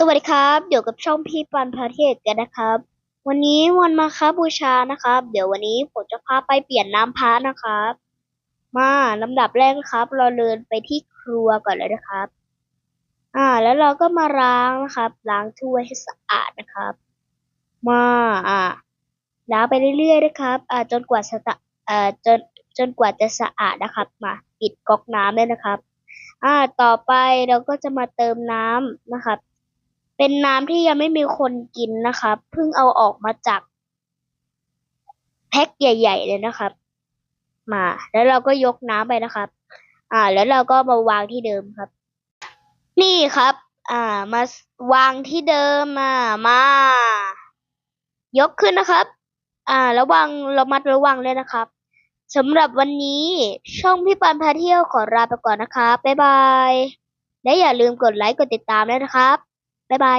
สวัสดีครับเดี๋ยวกับช่องพี่ปันพาเทศกันนะครับ วันนี้วันมาคาบูชานะครับ เดี๋ยววันนี้ผมจะพาไปเปลี่ยนน้ำพระนะครับ มาลำดับแรกครับ เราเดินไปที่ครัวก่อนเลยนะครับ อ่า แล้วเราก็มาล้างนะครับล้างถ้วยให้สะอาดนะครับ มาอ่าล้างไปเรื่อยๆนะครับ อ่าจนกว่าสะอ่าจนจนกว่าจะสะอาดนะครับ มาปิดก๊อกน้ำเลยนะครับ อ่าต่อไปเราก็จะมาเติมน้ำนะครับ เป็นน้ำที่ยังไม่มีคนกินนะครับ เพิ่งเอาออกมาจากแพ็คใหญ่ ๆ เลยนะครับ มา แล้วเราก็ยกน้ำไปนะครับ อ่า แล้วเราก็มาวางที่เดิมครับ นี่ครับ อ่ามาวางที่เดิมมา มา ยกขึ้นนะครับ อ่า ระวังระมัดระวังเลยนะครับสำหรับวันนี้ช่องพี่ปันพาเที่ยวขอลาไปก่อนนะครับบ๊ายบาย และอย่าลืมกดไลค์กดติดตามด้วยนะครับ บ๊ายบาย